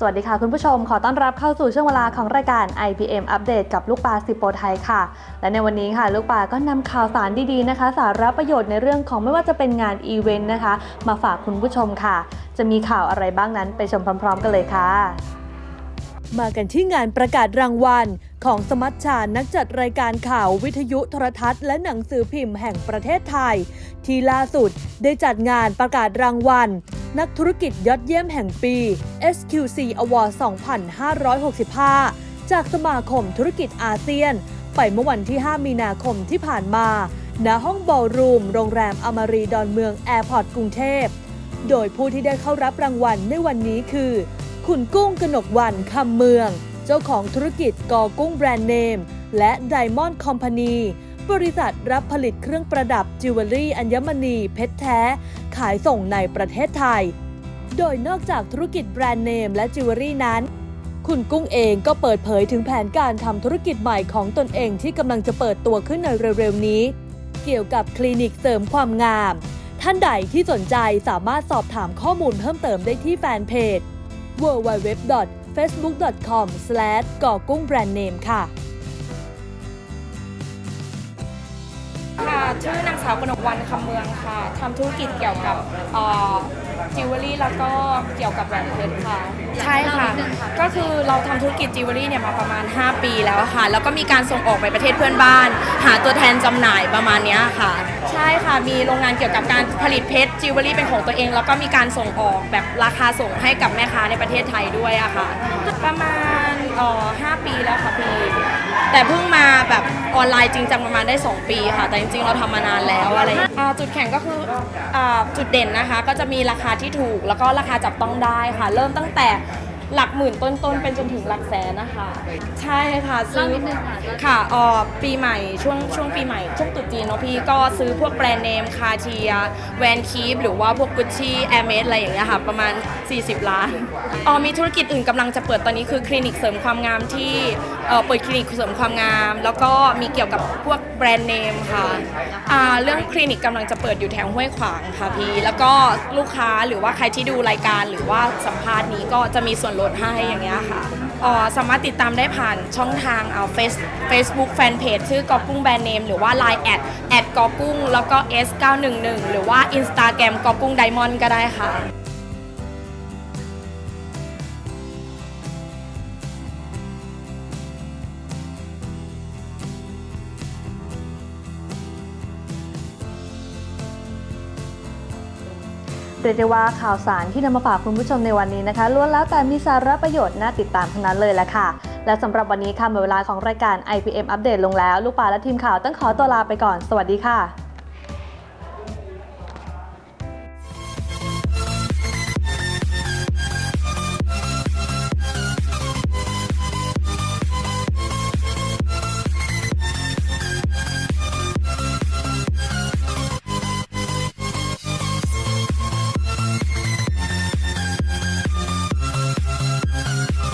สวัสดีค่ะคุณผู้ชม ขอต้อนรับเข้าสู่ช่วงเวลาของรายการ IPM อัปเดตกับลูกปลาสิบโปรไทยค่ะ และในวันนี้ค่ะ ลูกปลาก็นำข่าวสารดีๆนะคะ สาระประโยชน์ในเรื่องของไม่ว่าจะเป็นงานอีเวนต์นะคะ มาฝากคุณผู้ชมค่ะ จะมีข่าวอะไรบ้างนั้นไปชมพร้อม ๆ กันเลยค่ะ มากันที่งานประกาศรางวัลของสมัชชานักจัดรายการข่าววิทยุโทรทัศน์และหนังสือพิมพ์แห่งประเทศไทย ที่ล่าสุดได้จัดงานประกาศรางวัล นักธุรกิจยอดเยี่ยมแห่งปี SQC Award 2565 จากสมาคมธุรกิจอาเซียน ไปเมื่อวันที่ 5 มีนาคมที่ผ่านมา ณ ห้องบอลรูม โรงแรมอมารีดอนเมืองแอร์พอร์ตกรุงเทพ โดยผู้ที่ได้เข้ารับรางวัลในวันนี้คือ คุณกุ้งกนกวันคำเมือง เจ้าของธุรกิจกอกุ้งแบรนด์เนม และ Diamond Company บริษัทรับผลิตเครื่องประดับจิวเวลรี่อัญมณีเพชรแท้ ขายส่งในประเทศไทย โดยนอกจากธุรกิจแบรนด์เนมและจิวเวลรี่นั้น คุณกุ้งเองก็เปิดเผยถึงแผนการทำธุรกิจใหม่ของตนเองที่กำลังจะเปิดตัวขึ้นในเร็วๆนี้ เกี่ยวกับคลินิกเสริมความงาม ท่านใดที่สนใจสามารถสอบถามข้อมูลเพิ่มเติมได้ที่แฟนเพจ www.facebook.com ก่อกุ้งแบรนด์เนมค่ะ ชื่อนางสาวกนกวันคำเมืองค่ะทำธุรกิจเกี่ยวกับจิวเวลรี่อ jewelry แล้วก็เกี่ยวกับแหวนเพชรค่ะ ใช่ค่ะ ก็คือเราทำธุรกิจจิวเวลรี่เนี่ยมาประมาณ 5 ปีแล้วค่ะ แล้วก็มีการส่งออกไปประเทศเพื่อนบ้าน หาตัวแทนจำหน่ายประมาณเนี้ยค่ะ ใช่ค่ะ มีโรงงานเกี่ยวกับการผลิตเพชรจิวเวลรี่เป็นของตัวเอง แล้วก็มีการส่งออกแบบราคาส่งให้กับแม่ค้าในประเทศไทยด้วยอะค่ะ ประมาณเอ่อ5ปีแล้วค่ะพี่ แต่เพิ่งมาแบบออนไลน์จริงจังประมาณได้ 2 ปีค่ะ แต่จริงๆ เราทำมานานแล้วอะไรอย่างเงี้ยอ่าจุดแข็งก็คืออาจุดเด่นนะคะ ก็จะมีราคาที่ถูกแล้วก็ราคาจับต้องได้ค่ะ เริ่มตั้งแต่ หลักหมื่นต้นๆเป็นจนถึงหลักแสนนะคะ ใช่ค่ะซื้อค่ะอ๋อปีใหม่ช่วงช่วงปีใหม่ช่วงตรุษจีนเนาะพี่ก็ซื้อพวกแบรนด์เนมคาเทียแวนคีฟหรือว่าพวกกุชชี่แอร์เมสอะไรอย่างเงี้ยค่ะ ประมาณ 40 ล้านอ๋อมีธุรกิจอื่นกำลังจะเปิดตอนนี้คือคลินิกเสริมความงามที่เอ่อเปิดคลินิกเสริมความงาม แล้วก็มีเกี่ยวกับพวกแบรนด์เนมค่ะอ่าเรื่องคลินิกกำลังจะเปิดอยู่แถวห้วยขวางค่ะพี่แล้วก็ลูกค้าหรือว่าใครที่ดูรายการหรือว่าสัมภาษณ์นี้ก็จะมีส่วนลดให้อย่างเงี้ยค่ะอ๋อสามารถติดตามได้ผ่านช่องทางเอาเฟซเฟซบุ๊กแฟนเพจชื่อกอกุ้งแบรนด์เนมหรือว่า Line แอดแอดกอกุ้งแล้วก็ S911 หรือว่า Instagram กอกุ้งไดมอนด์ก็ได้ค่ะ เรียกได้ว่าข่าวสารที่นำมาฝากคุณผู้ชมในวันนี้นะคะล้วนแล้วแต่มีสาระประโยชน์น่าติดตามทั้งนั้นเลยแหละค่ะ และสำหรับวันนี้ค่ะหมดเวลาของรายการ IPM อัปเดตลงแล้ว ลูกปลาและทีมข่าวต้องขอตัวลาไปก่อน สวัสดีค่ะ